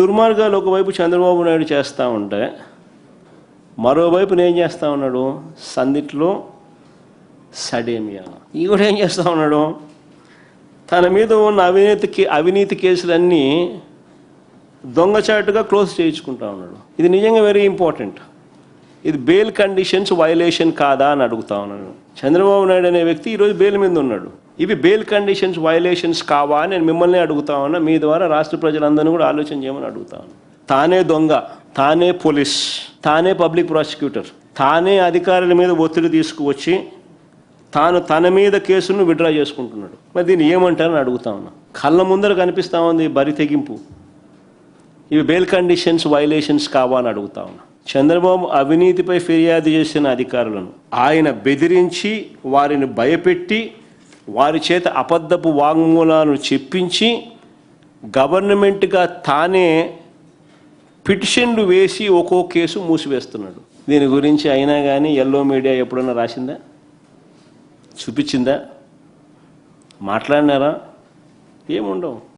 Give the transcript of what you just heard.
దుర్మార్గాలు ఒకవైపు చంద్రబాబు నాయుడు చేస్తూ ఉంటే మరోవైపు నేను చేస్తూ ఉన్నాడు? సందిట్లో సడేమియా. ఈ కూడా ఏం చేస్తూ ఉన్నాడు? తన మీద ఉన్న అవినీతి అవినీతి కేసులన్నీ దొంగచాటుగా క్లోజ్ చేయించుకుంటా ఉన్నాడు. ఇది నిజంగా వెరీ ఇంపార్టెంట్ ఇది బెయిల్ కండిషన్స్ వైలేషన్ కాదా అని అడుగుతా ఉన్నాను చంద్రబాబు నాయుడు అనే వ్యక్తి ఈరోజు బెయిల్ మీద ఉన్నాడు. ఇవి బెయిల్ కండిషన్స్ వైలేషన్స్ కావా అని నేను మిమ్మల్ని అడుగుతా ఉన్నా. మీ ద్వారా రాష్ట్ర ప్రజలందరినీ కూడా ఆలోచన చేయమని అడుగుతా ఉన్నా. తానే దొంగ తానే పోలీస్ తానే పబ్లిక్ ప్రాసిక్యూటర్ తానే అధికారుల మీద ఒత్తిడి తీసుకువచ్చి తాను తన మీద కేసును విడ్రా చేసుకుంటున్నాడు. మరి దీన్ని ఏమంటారని అడుగుతా ఉన్నా. కళ్ళ ముందర కనిపిస్తా ఉంది బరి తెగింపు. ఇవి బెయిల్ కండిషన్స్ వైలేషన్స్ కావా అని అడుగుతా ఉన్నా. చంద్రబాబు అవినీతిపై ఫిర్యాదు చేసిన అధికారులను ఆయన బెదిరించి వారిని భయపెట్టి వారి చేత అబద్ధపు వాంగ్మూలాలను చెప్పించి గవర్నమెంట్గా తానే పిటిషన్లు వేసి ఒక్కో కేసు మూసివేస్తున్నాడు. దీని గురించి అయినా కానీ ఎల్లో మీడియా ఎప్పుడన్నా రాసిందా? చూపించిందా? మాట్లాడినారా? ఏముండవు.